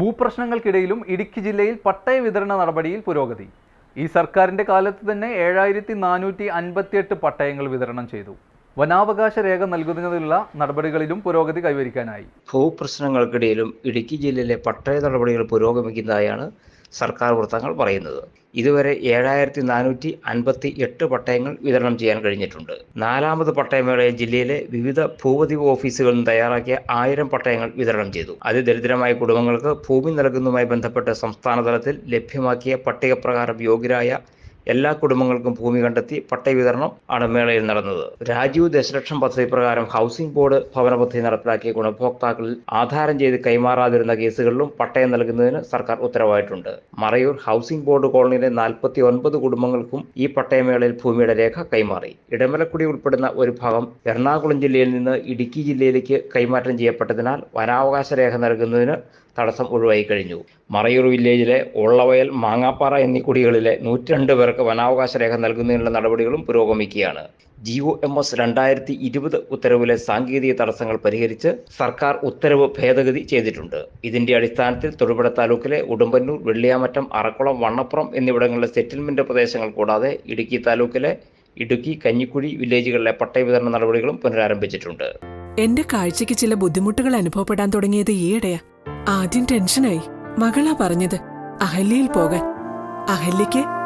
ഭൂപ്രശ്നങ്ങൾക്കിടയിലും ഇടുക്കി ജില്ലയിൽ പട്ടയ വിതരണ നടപടിയിൽ പുരോഗതി. ഈ സർക്കാരിന്റെ കാലത്ത് തന്നെ ഏഴായിരത്തി നാനൂറ്റി അൻപത്തിയെട്ട് പട്ടയങ്ങൾ വിതരണം ചെയ്തു. വനാവകാശ രേഖ നൽകുന്നതിനുള്ള നടപടികളിലും പുരോഗതി കൈവരിക്കാനായി. ഭൂപ്രശ്നങ്ങൾക്കിടയിലും ഇടുക്കി ജില്ലയിലെ പട്ടയ നടപടികൾ പുരോഗമിക്കുന്നതായാണ് സർക്കാർ വൃത്തങ്ങൾ പറയുന്നത്. ഇതുവരെ ഏഴായിരത്തി നാനൂറ്റി അൻപത്തി എട്ട് പട്ടയങ്ങൾ വിതരണം ചെയ്യാൻ കഴിഞ്ഞിട്ടുണ്ട്. നാലാമത് പട്ടയമേളയിൽ ജില്ലയിലെ വിവിധ ഭൂപതിവ് ഓഫീസുകളിൽ നിന്ന് തയ്യാറാക്കിയ ആയിരം പട്ടയങ്ങൾ വിതരണം ചെയ്തു. അതിദരിദ്രമായ കുടുംബങ്ങൾക്ക് ഭൂമി നൽകുന്നതുമായി ബന്ധപ്പെട്ട് സംസ്ഥാന തലത്തിൽ ലഭ്യമാക്കിയ പട്ടികപ്രകാരം യോഗ്യരായ എല്ലാ കുടുംബങ്ങൾക്കും ഭൂമി കണ്ടെത്തി പട്ടയ വിതരണം ആണ് മേളയിൽ നടന്നത്. രാജീവ് ദശലക്ഷം പദ്ധതി പ്രകാരം ഹൗസിംഗ് ബോർഡ് ഭവന പദ്ധതി നടപ്പിലാക്കിയ ഗുണഭോക്താക്കളിൽ ആധാരം ചെയ്ത് കൈമാറാതിരുന്ന കേസുകളിലും പട്ടയം നൽകുന്നതിന് സർക്കാർ ഉത്തരവായിട്ടുണ്ട്. മറയൂർ ഹൗസിംഗ് ബോർഡ് കോളനിയിലെ നാൽപ്പത്തി ഒൻപത് കുടുംബങ്ങൾക്കും ഈ പട്ടയമേളയിൽ ഭൂമിയുടെ രേഖ കൈമാറി. ഇടമലക്കുടി ഉൾപ്പെടുന്ന ഒരു ഭാഗം എറണാകുളം ജില്ലയിൽ നിന്ന് ഇടുക്കി ജില്ലയിലേക്ക് കൈമാറ്റം ചെയ്യപ്പെട്ടതിനാൽ വനാവകാശ രേഖ നൽകുന്നതിന് തടസ്സം ഒഴിവായി കഴിഞ്ഞു. മറയൂർ വില്ലേജിലെ ഉള്ളവയൽ മാങ്ങാപ്പാറ എന്നീ കുടികളിലെ നൂറ്റിരണ്ട് പേർക്ക് വനാവകാശ രേഖ നൽകുന്നതിനുള്ള നടപടികളും പുരോഗമിക്കുകയാണ്. ജി ഒ എം എസ് രണ്ടായിരത്തി ഇരുപത് ഉത്തരവിലെ സാങ്കേതിക തടസ്സങ്ങൾ പരിഹരിച്ച് സർക്കാർ ഉത്തരവ് ഭേദഗതി ചെയ്തിട്ടുണ്ട്. ഇതിന്റെ അടിസ്ഥാനത്തിൽ തൊടുപുഴ താലൂക്കിലെ ഉടുമ്പന്നൂർ വെള്ളിയാമറ്റം അറക്കുളം വണ്ണപ്പുറം എന്നിവിടങ്ങളിലെ സെറ്റിൽമെന്റ് പ്രദേശങ്ങൾ കൂടാതെ ഇടുക്കി താലൂക്കിലെ ഇടുക്കി കഞ്ഞിക്കുഴി വില്ലേജുകളിലെ പട്ടയ വിതരണ നടപടികളും പുനരാരംഭിച്ചിട്ടുണ്ട്. എന്റെ കാഴ്ചയ്ക്ക് ചില ബുദ്ധിമുട്ടുകൾ അനുഭവപ്പെടാൻ തുടങ്ങിയത് ഈയിടെയാ. ആദ്യം ടെൻഷനായി. മകളാ പറഞ്ഞത് അഹല്യയിൽ പോകാൻ. അഹല്യയ്ക്ക്